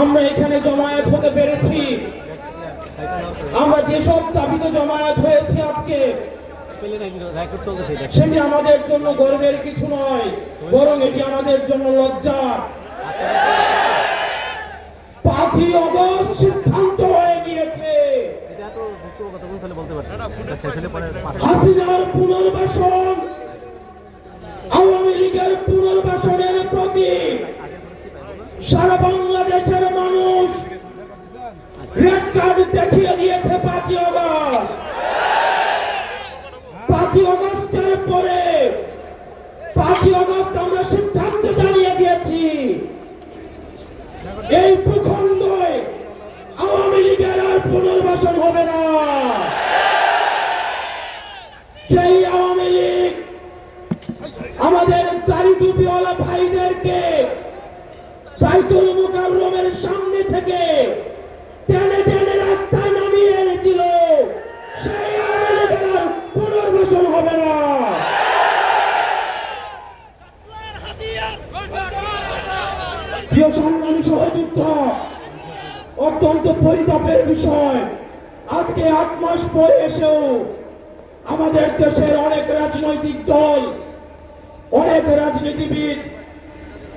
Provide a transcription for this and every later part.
আমরা এখানে জমায়েত হতে পেরেছি। আমরা যেসব দাবিতে জমায়েত হয়েছি আজকে, সেটি আমাদের জন্য গর্বের কিছু নয়, বরং এটি আমাদের জন্য লজ্জার। পাঁচই অগস্ট সিদ্ধান্ত হয়ে গিয়েছে। হাসিনার পুনর্বাসন, আওয়ামী লীগের পুনর্বাসনের প্রতি সারা বাংলাদেশের মানুষ দেখিয়ে দিয়েছে পাঁচই অগস্ট। পাঁচই অগস্টের পরে, পাঁচই অগস্ট আমরা সিদ্ধান্ত জানিয়ে দিয়েছি, এই ভূখণ্ডে আওয়ামী লীগের আর পুনর্বাসন হবে না। যেই আওয়ামী লীগ আমাদের ভাইদেরকে বাইতুল মুকাররমের সামনে থেকে টেনে টেনে রাস্তায় নামিয়ে এনেছিল। সেই আওয়ামী পুনর্বাসন হবে না। প্রিয় সংগ্রামী সহযোদ্ধা অত্যন্ত পরিতাপের বিষয়। আজকে আট মাস পরে এসেও আমাদের দেশের অনেক রাজনৈতিক দল, অনেক রাজনীতিবিদ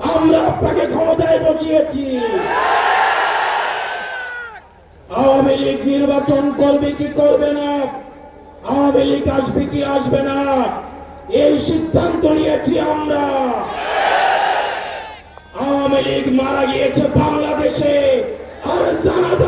আমরা আপনাকে ক্ষমতায় বসিয়েছি। আওয়ামী লীগ নির্বাচন করবে কি করবে না? আওয়ামী লীগ আসবে কি আসবে না? এই সিদ্ধান্ত নিয়েছি আমরা। আওয়ামী লীগ মারা গিয়েছে বাংলাদেশে। আর জানাজা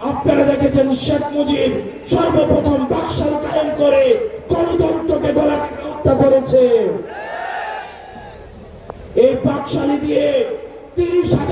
আপনারা দেখেছেন শেখ মুজিব সর্বপ্রথম বাকশাল কায়েম করে গণতন্ত্রকে গলা হত্যা করেছে। এই বাকশালী দিয়ে তিরিশ হাজার